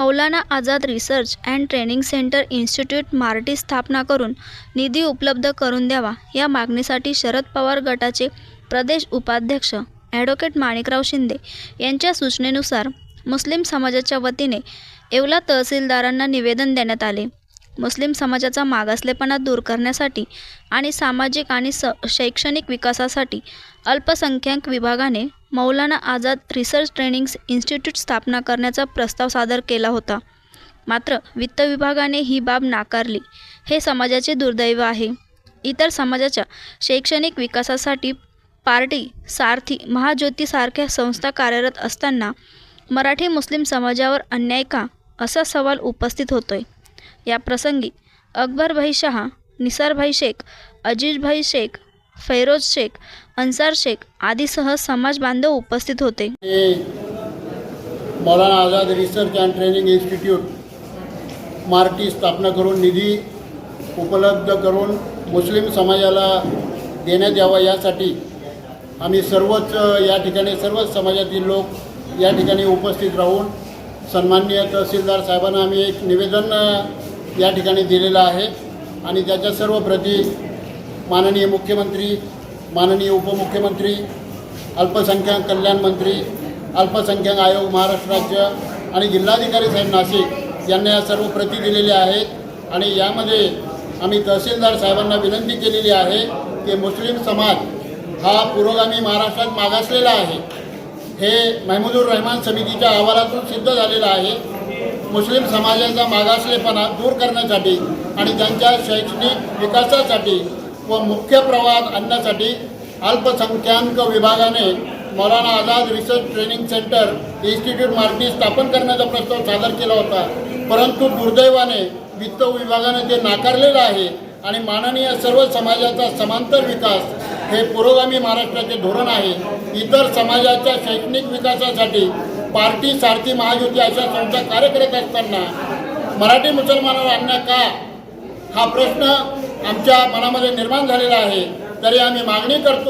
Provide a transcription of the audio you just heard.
Maulana Azad research and training centre institute MARTI स्थापना करून निधी उपलब्ध करून द्यावा. या मागणीसाठी शरद पवार गटाचे प्रदेश उपाध्यक्ष ॲडव्होकेट माणिकराव शिंदे यांच्या सूचनेनुसार मुस्लिम समाजाच्या वतीने येवला तहसीलदारांना निवेदन देण्यात आले. मुस्लिम समाजाचा मागासलेपणा दूर करण्यासाठी आणि सामाजिक आणि स शैक्षणिक विकासासाठी अल्पसंख्याक विभागाने Maulana Azad research training institute स्थापना करण्याचा प्रस्ताव सादर केला होता. मात्र वित्त विभागाने ही बाब नाकारली. हे समाजाचे दुर्दैव आहे. इतर समाजाच्या शैक्षणिक विकासासाठी पार्टी सारथी महाज्योतीसारख्या संस्था कार्यरत असताना मराठी मुस्लिम समाजावर अन्याय का? असा सवाल उपस्थित होतोय. या प्रसंगी अकबरभाई शहा निसारभाई शेख अजीजभाई शेख फैरोज शेख अन्सार शेख आदीसह समाज बांधव उपस्थित होते. Maulana Azad research and training institute MARTI स्थापना करून निधी उपलब्ध करून मुस्लिम समाजाला देण्यात यावा यासाठी आम्ही सर्वच या ठिकाणी सर्वच समाजातील लोक या ठिकाणी उपस्थित राहून सन्माननीय तहसीलदार साहेबांना आम्ही एक निवेदन या ठिकाणी दिलेलं आहे. आणि त्याच्या सर्व प्रती माननीय मुख्यमंत्री माननीय उपमुख्यमंत्री अल्पसंख्याक कल्याण मंत्री अल्पसंख्याक आयोग महाराष्ट्र राज्य आणि जिल्हाधिकारी साहेब नाशिक यांना या सर्व प्रती दिलेल्या आहेत. आणि यामध्ये आम्ही तहसीलदार साहेबांना विनंती केलेली आहे की मुस्लिम समाज हा पुरोगामी महाराष्ट्रात मागासलेला आहे. हे महमूदुर रहमान समितीच्या अहवालातून सिद्ध झालेलं आहे. मुस्लिम समाजाचा मागासलेपणा दूर करण्यासाठी आणि त्यांच्या शैक्षणिक विकासासाठी व मुख्य प्रवाहात आणण्यासाठी अल्पसंख्याक विभागाने Maulana Azad research training centre institute MARTI स्थापन करण्याचा प्रस्ताव सादर केला होता. परंतु दुर्दैवाने वित्त विभागाने ते नाकारलेलं आहे आणि माननीय सर्व समाजाचा समांतर विकास हे पुरोगामी महाराष्ट्राचे धोरण आहे. इतर समाजाच्या शैक्षणिक विकासासाठी पार्टी सारथी महायुती अशा संस्था कार्य करत असताना मराठी मुसलमानावर आणण्या का? हा प्रश्न आमच्या मनामध्ये निर्माण झालेला आहे. तरी आम्ही मागणी करतो